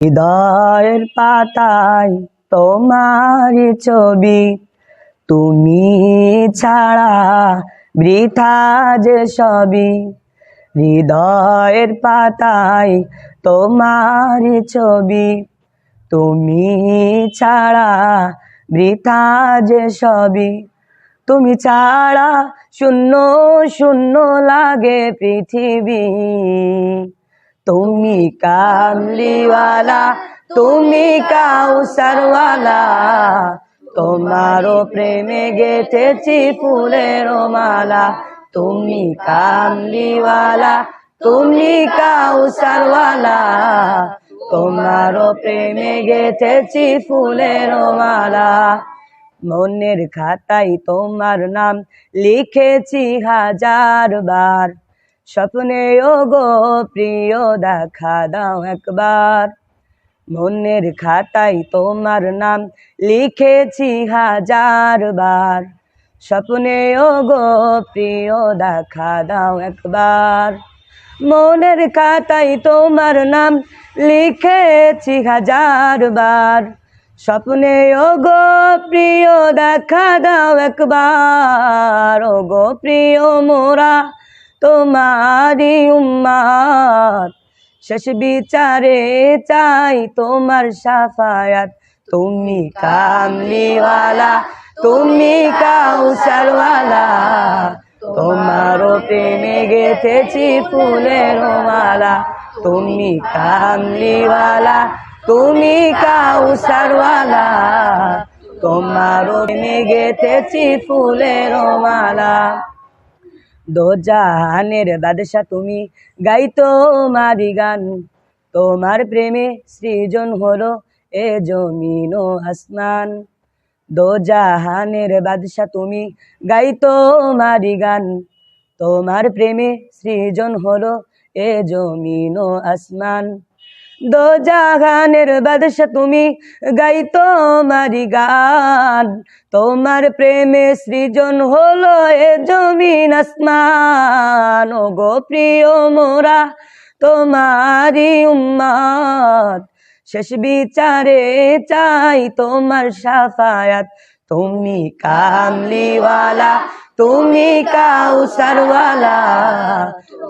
হৃদয়ের পাতায় তোমার ছবি। তুমি ছাড়া বৃথা যে সবই। হৃদয়ের পাতায় তোমার ছবি। তুমি ছাড়া বৃথা যে সবই। তুমি ছাড়া শূন্য শূন্য লাগে পৃথিবী। তুমি কামলিওয়ালা, তুমি কাউসারওয়ালা তোমারও প্রেমে গেথেছি ফুলের মালা। তুমি কামলিওয়ালা, তুমি কাউসারওয়ালা তোমারও প্রেমে গেথেছি ফুলের মালা। মনের খাতায় তোমার নাম লিখেছি হাজার বার স্বপ্নে গো প্রিয়, দেখা দাও একবার। মনের খাতায় তোমার নাম লিখেছি হাজার বার। স্বপ্নে গো প্রিয়, দেখা দাও একবার। মনের খাতায় তোমার নাম লিখেছি হাজার বার। স্বপ্নে গো প্রিয়, দেখা দাও একবার। ও গো প্রিয় মোরা তোমারি উম্মাত শেষ বিচারে চাই তোমার সাফায়াত। তুমি কামলিওয়ালা, তুমি কাউসারওয়ালা। তোমারও প্রেমে গেথেছি ফুলের মালা। তুমি কামলিওয়ালা, তুমি কাউসারওয়ালা। তোমারও প্রেমে গেথেছি ফুলের মালা। দো জাহানের বাদশা তুমি গাইতো মারি গান। তোমার প্রেমে সৃজন হলো এ জমিন ও আসমান। দোজাহানের বাদশা তুমি গাইতো মারি গান। তোমার প্রেমে সৃজন হলো এ জমিন ও আসমান। দো জাহানের বাদশা তুমি গাইতো মারি গান। তোমার প্রেমে সৃজন হলো এ জমিন আসমান। ও গো প্রিয় মোরা, তোমারি উম্মাদ, শেষ বিচারে চাই তোমার সাফায়াত। তুমি কামলিওয়ালা তুমি কাউসারওয়ালা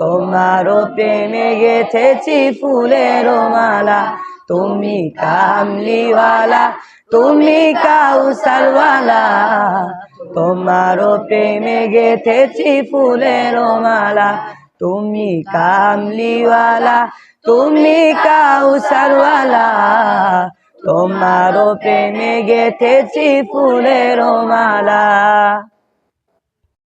তোমারও প্রেমে গেথেছি ফুলের মালা। তুমি কামলিওয়ালা, তুমি কাউসারওয়ালা তোমারও প্রেমে গেথেছি ফুলের মালা। তুমি কামলিওয়ালা, তুমি কাউসারওয়ালা তোমারও প্রেমে গেথেছি ফুলের মালা।